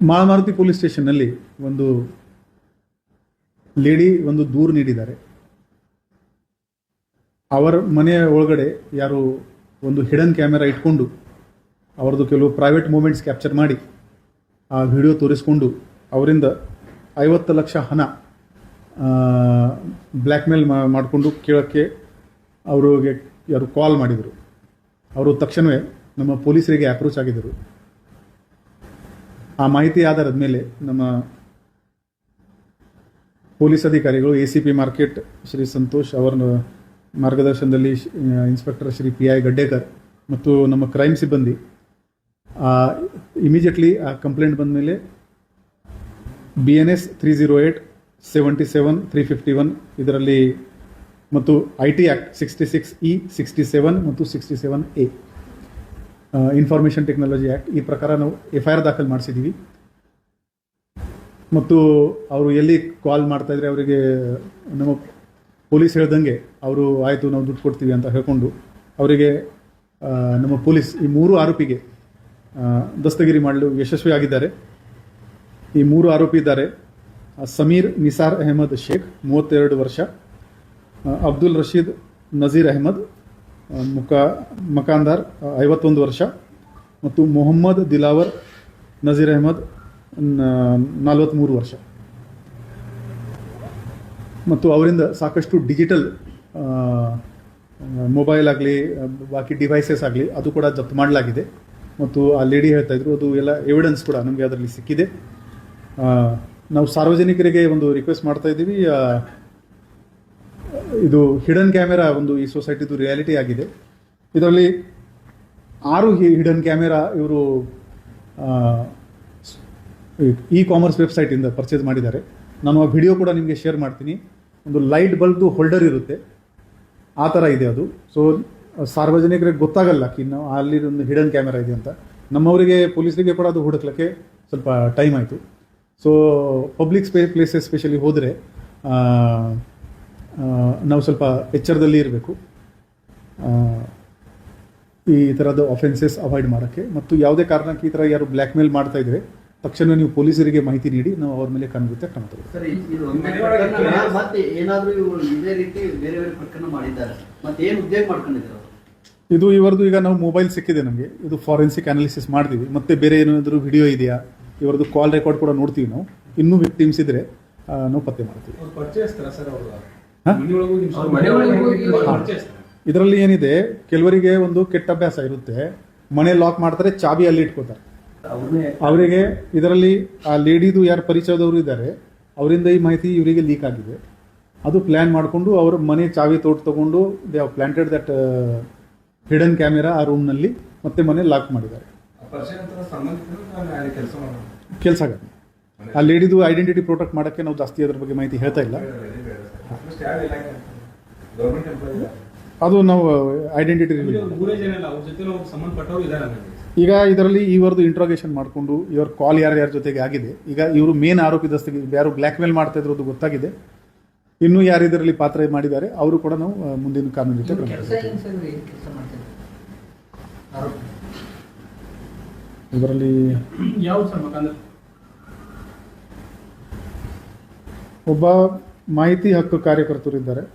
Malamaruthi police ಸ್ಟೇಷನ್ನಲ್ಲಿ ಒಂದು lady ಒಂದು ದೂರು ನೀಡಿದ್ದಾರೆ. ಅವರ ಮನೆಯ ಒಳಗಡೆ ಯಾರು ಒಂದು ಹಿಡನ್ ಕ್ಯಾಮೆರಾ ಇಟ್ಕೊಂಡು ಅವರದ್ದು ಕೆಲವು ಪ್ರೈವೇಟ್ ಮೂಮೆಂಟ್ಸ್ ಕ್ಯಾಪ್ಚರ್ ಮಾಡಿ ಆ ವಿಡಿಯೋ ತೋರಿಸ್ಕೊಂಡು ಅವರಿಂದ ಐವತ್ತು ಲಕ್ಷ ಹಣ ಬ್ಲ್ಯಾಕ್ಮೇಲ್ ಮಾಡಿಕೊಂಡು ಕೇಳೋಕ್ಕೆ ಅವರಿಗೆ ಯಾರು ಕಾಲ್ ಮಾಡಿದರು. ಅವರು ತಕ್ಷಣವೇ ನಮ್ಮ ಪೊಲೀಸರಿಗೆ ಅಪ್ರೋಚ್ ಆಗಿದ್ದರು. ಆ ಮಾಹಿತಿ ಆಧಾರದ ಮೇಲೆ ನಮ್ಮ ಪೊಲೀಸ್ ಅಧಿಕಾರಿಗಳು A C P market Shri Santosh ಅವರ ಮಾರ್ಗದರ್ಶನದಲ್ಲಿ inspector Shri P I Gaddekar ಮತ್ತು ನಮ್ಮ ಕ್ರೈಮ್ ಸಿಬ್ಬಂದಿ ಇಮಿಡಿಯೇಟ್ಲಿ ಆ ಕಂಪ್ಲೇಂಟ್ ಬಂದ ಮೇಲೆ B N S three zero eight seventy seven three fifty one ಇದರಲ್ಲಿ ಮತ್ತು I T act sixty six E sixty seven ಮತ್ತು sixty seven A information technology act ಈ ಪ್ರಕಾರ ನಾವು ಎಫ್ ಐ ಆರ್ ದಾಖಲು ಮಾಡಿಸಿದ್ದೀವಿ ಮತ್ತು ಅವರು ಎಲ್ಲಿ ಕಾಲ್ ಮಾಡ್ತಾಯಿದ್ರೆ ಅವರಿಗೆ ನಮ್ಮ ಪೊಲೀಸ್ ಹೇಳ್ದಂಗೆ ಅವರು ಆಯಿತು ನಾವು ದುಡ್ಡು ಕೊಡ್ತೀವಿ ಅಂತ ಹೇಳ್ಕೊಂಡು ಅವರಿಗೆ ನಮ್ಮ ಪೊಲೀಸ್ ಈ ಮೂರು ಆರೋಪಿಗೆ ದಸ್ತಗಿರಿ ಮಾಡಲು ಯಶಸ್ವಿ ಆಗಿದ್ದಾರೆ. ಈ ಮೂರು ಆರೋಪಿ ಇದ್ದಾರೆ. ಸಮೀರ್ ನಿಸಾರ್ ಅಹಮದ್ ಶೇಖ್ ಮೂವತ್ತೆರಡು ವರ್ಷ ಅಬ್ದುಲ್ ರಶೀದ್ ನಜೀರ್ ಅಹಮದ್ ಮುಖ ಮಕಾಂದಾರ್ ಐವತ್ತೊಂದು ವರ್ಷ. ಮತ್ತು ಮೊಹಮ್ಮದ್ ದಿಲಾವರ್, ನಜೀರ್ ಅಹಮದ್ ನಲವತ್ತ್ಮೂರು ವರ್ಷ. ಮತ್ತು ಅವರಿಂದ ಸಾಕಷ್ಟು ಡಿಜಿಟಲ್ ಮೊಬೈಲ್ ಆಗಲಿ, ಬಾಕಿ ಡಿವೈಸಸ್ ಆಗಲಿ, ಅದು ಕೂಡ ಜಪ್ತು ಮಾಡಲಾಗಿದೆ. ಮತ್ತು ಆ ಲೇಡಿ ಹೇಳ್ತಾ ಇದ್ರು, ಅದು ಎಲ್ಲ ಎವಿಡೆನ್ಸ್ ಕೂಡ ನಮಗೆ ಅದರಲ್ಲಿ ಸಿಕ್ಕಿದೆ. ನಾವು ಸಾರ್ವಜನಿಕರಿಗೆ ಒಂದು ರಿಕ್ವೆಸ್ಟ್ ಮಾಡ್ತಾ ಇದ್ದೀವಿ. ಇದು ಹಿಡನ್ ಕ್ಯಾಮೆರಾ ಒಂದು ಈ ಸೊಸೈಟಿದು ರಿಯಾಲಿಟಿ ಆಗಿದೆ. ಇದರಲ್ಲಿ ಆರು ಹಿಡನ್ ಕ್ಯಾಮೆರಾ ಇವರು ಇ ಕಾಮರ್ಸ್ ವೆಬ್ಸೈಟಿಂದ ಪರ್ಚೇಸ್ ಮಾಡಿದ್ದಾರೆ. ನಾನು ಆ ವಿಡಿಯೋ ಕೂಡ ನಿಮಗೆ ಶೇರ್ ಮಾಡ್ತೀನಿ. ಒಂದು ಲೈಟ್ ಬಲ್ಬ್ದು ಹೋಲ್ಡರ್ ಇರುತ್ತೆ. ಆ ಥರ ಇದೆ ಅದು. ಸೊ ಸಾರ್ವಜನಿಕರಿಗೆ ಗೊತ್ತಾಗಲ್ಲ ಕಿ ಅಲ್ಲಿ ಒಂದು ಹಿಡನ್ ಕ್ಯಾಮೆರಾ ಇದೆ ಅಂತ. ನಮ್ಮವರಿಗೆ, ಪೊಲೀಸರಿಗೆ ಕೂಡ ಅದು ಹುಡುಕ್ಲಿಕ್ಕೆ ಸ್ವಲ್ಪ ಟೈಮ್ ಆಯಿತು. ಸೊ ಪಬ್ಲಿಕ್ ಸ್ಪೇ ಪ್ಲೇಸಸ್ ಸ್ಪೆಷಲಿ ಹೋದರೆ ನಾವು ಸ್ವಲ್ಪ ಎಚ್ಚರದಲ್ಲಿ ಇರಬೇಕು. ಈ ಥರದ ಅಫೆನ್ಸಸ್ ಅವಾಯ್ಡ್ ಮಾಡೋಕ್ಕೆ. ಮತ್ತು ಯಾವುದೇ ಕಾರಣಕ್ಕೆ ಈ ಥರ ಯಾರು ಬ್ಲ್ಯಾಕ್ ಮೇಲ್ ಮಾಡ್ತಾ ಇದ್ರೆ ತಕ್ಷಣ ನೀವು ಪೊಲೀಸರಿಗೆ ಮಾಹಿತಿ ನೀಡಿ ನಾವು ಅವ್ರ ಮೇಲೆ ಕಣ್ಣು ಕ್ರಮ ತಗೊಳ್ತೀವಿ ಸರ್ ಇದು ಒಂದೇ ಪ್ರಕರಣ ಮತ್ತೆ ಏನಾದ್ರೂ ಇದೇ ರೀತಿ ಬೇರೆ ಬೇರೆ ಪ್ರಕರಣ ಮಾಡಿದ್ದಾರೆ. ಮತ್ತೆ ಏನು ಉದ್ಯೋಗ ಮಾಡ್ಕೊಂಡಿದ್ದಾರೆ ಇದು ಇವರದು ಈಗ ನಾವು ಮೊಬೈಲ್ ಸಿಕ್ಕಿದೆ ನಮಗೆ. ಇದು ಫಾರೆನ್ಸಿಕ್ ಅನಾಲಿಸಿಸ್ ಮಾಡ್ತೀವಿ. ಮತ್ತೆ ಬೇರೆ ಏನಾದರೂ ವಿಡಿಯೋ ಇದೆಯಾ? ಇವರದು ಕಾಲ್ ರೆಕಾರ್ಡ್ ಕೂಡ ನೋಡ್ತೀವಿ ನಾವು. ಇನ್ನೂ ವಿಕ್ಟಿಮ್ಸ್ ಇದ್ರೆ ನಾವು ಪತ್ತೆ ಮಾಡ್ತೀವಿ. ಇದರಲ್ಲಿ ಏನಿದೆ ಕೆಲವರಿಗೆ ಒಂದು ಕೆಟ್ಟ ಅಭ್ಯಾಸ ಇರುತ್ತೆ. ಮನೆ ಲಾಕ್ ಮಾಡ್ತಾರೆ ಚಾಬಿ ಅಲ್ಲಿ ಇಟ್ಕೋತಾರೆ. ಅವರಿಗೆ ಇದರಲ್ಲಿ ಆ ಲೇಡಿದು ಯಾರು ಪರಿಚಯದವರು ಇದ್ದಾರೆ ಅವರಿಂದ ಈ ಮಾಹಿತಿ ಇವರಿಗೆ ಲೀಕ್ ಆಗಿದೆ. ಅದು ಪ್ಲ್ಯಾನ್ ಮಾಡಿಕೊಂಡು ಅವ್ರ ಮನೆ ಚಾವಿ ತೋಟ ತಗೊಂಡು they have planted that hidden camera ಆ ರೂಮ್ನಲ್ಲಿ ಮತ್ತೆ ಮನೆ ಲಾಕ್ ಮಾಡಿದ್ದಾರೆ. ಕೆಲಸ ಆಗತ್ತೆ ಆ ಲೇಡಿದು ಐಡೆಂಟಿಟಿ ಪ್ರೊಟೆಕ್ಟ್ ಮಾಡೋಕ್ಕೆ ನಾವು ಜಾಸ್ತಿ ಅದ್ರ ಬಗ್ಗೆ ಮಾಹಿತಿ ಹೇಳ್ತಾ ಇಲ್ಲ. ಫಸ್ಟ್ ಯಾವ ಇಲಾಖೆ ಗೌರ್ಮೆಂಟ್ ಎಂಪ್ಲಾಯ್ ಅದು ನಾವು ಐಡೆಂಟಿಟಿ ಮೂರೇ ಜನ ಇಲ್ಲ ಅವ್ರ ಜೊತೆ ಅವ್ರು ಸಂಬಂಧಪಟ್ಟವ್ರು ಇದ್ದಾರೆ ನನಗೆ ಈಗ ಇದರಲ್ಲಿ ಇವರದು ಇಂಟ್ರೋಗೇಷನ್ ಮಾಡಿಕೊಂಡು ಇವ್ರ ಕಾಲ್ ಯಾರು ಯಾರ ಜೊತೆಗೆ ಆಗಿದೆ ಈಗ ಇವರು ಮೇನ್ ಆರೋಪಿ ದಸ್ತಗಿ ಯಾರು ಬ್ಲ್ಯಾಕ್ ಮೇಲ್ ಮಾಡ್ತಾ ಇದ್ರು ಅದು ಗೊತ್ತಾಗಿದೆ. ಇನ್ನೂ ಯಾರು ಇದರಲ್ಲಿ ಪಾತ್ರ ಮಾಡಿದ್ದಾರೆ ಅವರು ಕೂಡ ನಾವು ಆ, ಮುಂದಿನ ಕಾನೂನು ಜೊತೆ ಕ್ರಮ ಕೆಲಸ ಏನು ಸರ್ ಏನು ಕೆಲಸ ಮಾಡ್ತಾರೆ ಆರೋಪ. ಇದರಲ್ಲಿ ಯಾವ್ದು ಸರ್ ಮಕಾಂದ್ರ ಒಬ್ಬ ಮಾಹಿತಿ ಹಕ್ಕು ಕಾರ್ಯಕರ್ತರು ಇದ್ದಾರೆ.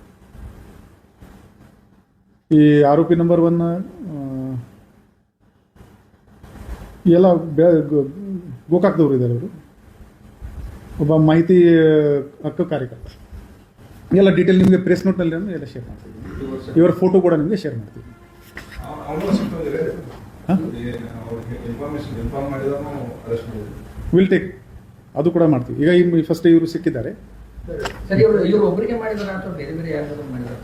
ಈ ಆರೋಪಿ ನಂಬರ್ ಒನ್ ಎಲ್ಲ ಬೆ- ಗೋಕಾಕ್ದವ್ರು ಇದ್ದಾರೆ ಅವರು. ಒಬ್ಬ ಮಾಹಿತಿ ಹಕ್ಕು ಕಾರ್ಯಕರ್ತ. ಎಲ್ಲ ಡೀಟೇಲ್ ನಿಮಗೆ ಪ್ರೆಸ್ ನೋಟ್ನಲ್ಲಿ ಎಲ್ಲ ಶೇರ್ ಮಾಡ್ತೀವಿ. ಇವರ ಫೋಟೋ ಕೂಡ ನಿಮಗೆ ಶೇರ್ ಮಾಡ್ತೀವಿ. ವಿಲ್ ಟೇಕ್ ಅದು ಕೂಡ ಮಾಡ್ತೀವಿ. ಈಗ ಈ ಫಸ್ಟ್ ಇವರು ಸಿಕ್ಕಿದ್ದಾರೆ. ಸರ್ ಇವರು ಇವರು ಒಬ್ಬರಿಗೆ ಮಾಡಿದಾರ ಅಥವಾ ಬೇರೆ ಬೇರೆ ಯಾರಾದ್ರೂ ಮಾಡಿದಾರ?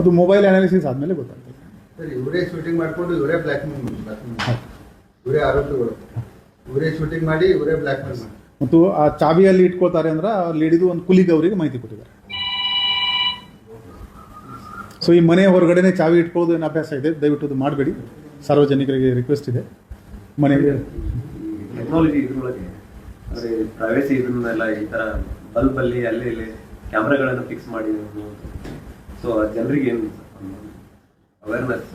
ಅದು ಮೊಬೈಲ್ ಅನಾಲಿಸಿಸ್ ಆದಮೇಲೆ ಗೊತ್ತಾಗ್ತದೆ. ಸರ್ ಇವರೇ ಶೂಟಿಂಗ್ ಮಾಡಿಕೊಂಡು ಇವರೇ ಬ್ಲ್ಯಾಕ್ ಮೇಲ್ ಹೌದು. ಇವರೇ ಆರೋಪಿಗಳು. ಇವರೇ ಶೂಟಿಂಗ್ ಮಾಡಿ ಇವರೇ ಬ್ಲ್ಯಾಕ್ ಮೇಲ್ ಮಾಡಿ. ಮತ್ತು ಆ ಚಾವಿಯಲ್ಲಿ ಇಟ್ಕೋತಾರೆ ಅಂದ್ರೆ ಆ ಲೇಡಿದು ಒಂದು ಕುಲಿಗೆ ಅವರಿಗೆ ಮಾಹಿತಿ ಕೊಟ್ಟಿದ್ದಾರೆ. ಸೊ ಈ ಮನೆ ಹೊರಗಡೆನೆ ಚಾವಿ ಇಟ್ಕೊಳ್ಳೋದು ಏನು ಅಭ್ಯಾಸ ಇದೆ? ದಯವಿಟ್ಟು ಅದು ಮಾಡಬೇಡಿ. ಸಾರ್ವಜನಿಕರಿಗೆ ರಿಕ್ವೆಸ್ಟ್ ಇದೆ. ಮನೆಗೆ ಟೆಕ್ನಾಲಜಿ ಇದ್ರೊಳಗೆ ಪ್ರೈವೇಸಿ ಇದನ್ನೆಲ್ಲ ಈ ತರ ಬಲ್ಬ್ ಅಲ್ಲಿ ಅಲ್ಲಿ ಇಲ್ಲಿ ಕ್ಯಾಮ್ರಾಗಳನ್ನ ಫಿಕ್ಸ್ ಮಾಡಿ ಸೊ ಜನರಿಗೆ ಏನು ಅವೇರ್ನೆಸ್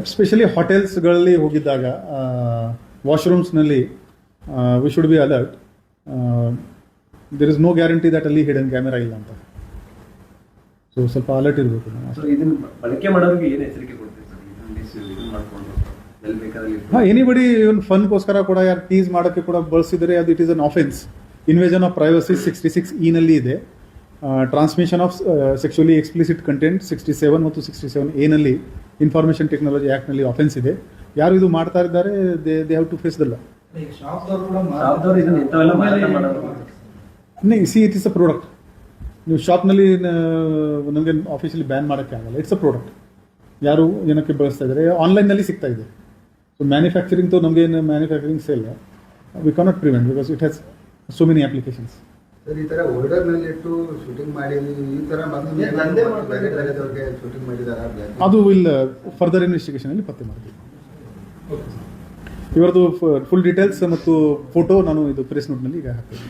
ಎಸ್ಪೆಷಲಿ ಹೋಟೆಲ್ಸ್ಗಳಲ್ಲಿ ಹೋಗಿದ್ದಾಗ ವಾಶ್ರೂಮ್ಸ್ನಲ್ಲಿ we should be alert there is no guarantee that ಅಲ್ಲಿ ಹಿಡನ್ ಕ್ಯಾಮೆರಾ ಇಲ್ಲ ಅಂತ. ಸೊ ಸ್ವಲ್ಪ ಅಲರ್ಟ್ ಇರಬೇಕು. ನಾವು ಸೊ ಇದನ್ನ ಬಳಕೆ ಮಾಡೋರಿಗೆ ಏನು ಎಚ್ಚರಿಕೆ ಕೊಡ್ತೀವಿ ಸರ್? ಇದನ್ನ ಮಿಸ್ ಇದನ್ನ ಮಾಡ್ಕೊಂಡು ಎಲ್ಲಿ ಬೇಕಾದ್ರೆ ಹಾಂ ಎನಿಬಡಿ ಇವನ್ ಫನ್ಗೋಸ್ಕರ ಕೂಡ ಯಾರು ಟೀಸ್ ಮಾಡೋಕ್ಕೆ ಕೂಡ ಬಳಸಿದರೆ ಅದು it is an offence invasion of privacy sixty six ಇನಲ್ಲಿ ಇದೆ. Transmission of sexually explicit content sixty seven ಮತ್ತು ಸಿಕ್ಸ್ಟಿ ಸೆವೆನ್ ಎನಲ್ಲಿ ಇನ್ಫಾರ್ಮೇಷನ್ ಟೆಕ್ನಾಲಜಿ ಆ್ಯಕ್ಟ್ನಲ್ಲಿ ಆಫೆನ್ಸ್ ಇದೆ. ಯಾರು ಇದು ಮಾಡ್ತಾ ಇದ್ದಾರೆ? They they have to face ದಲ್ಲ see it is a product ನೀವು ಶಾಪ್ನಲ್ಲಿ ನಮಗೆ ಆಫೀಸಲ್ಲಿ ಬ್ಯಾನ್ ಮಾಡೋಕ್ಕೆ ಆಗಲ್ಲ. ಇಟ್ಸ್ ಅ ಪ್ರಾಡಕ್ಟ್ ಯಾರು ಏನಕ್ಕೆ ಬಳಸ್ತಾ ಇದ್ದಾರೆ? ಆನ್ಲೈನ್ನಲ್ಲಿ ಸಿಗ್ತಾ ಇದೆ. ಸೊ ಮ್ಯಾನುಫ್ಯಾಕ್ಚರಿಂಗ್ ತೋ ನಮಗೆ ಏನು manufacturing sale we cannot prevent because it has so many applications sir ಈ ತರ ಹೋಲ್ಡರ್ನಲ್ಲಿ ಇಟ್ಟು ಶೂಟಿಂಗ್ ಮಾಡಿ ಈ ತರ ಮತ್ತೆ ದಂಧೆ ಮಾಡ್ತಾ ಬೇರೆ ಇದ್ದಾರೆ. ಬೇರೆದವ್ರಿಗೆ ಶೂಟಿಂಗ್ ಮಾಡಿದ್ದಾರೆ ಅದು ವಿಲ್ ಫರ್ದರ್ ಇನ್ವೆಸ್ಟಿಗೇಷನಲ್ಲಿ ಪತ್ತೆ ಮಾಡ್ತೀವಿ. ಇವರದು ಫುಲ್ ಡೀಟೇಲ್ಸ್ ಮತ್ತು ಫೋಟೋ ನಾನು ಇದು ಪ್ರೆಸ್ ನೋಟ್ನಲ್ಲಿ ಈಗ ಹಾಕ್ತೀನಿ.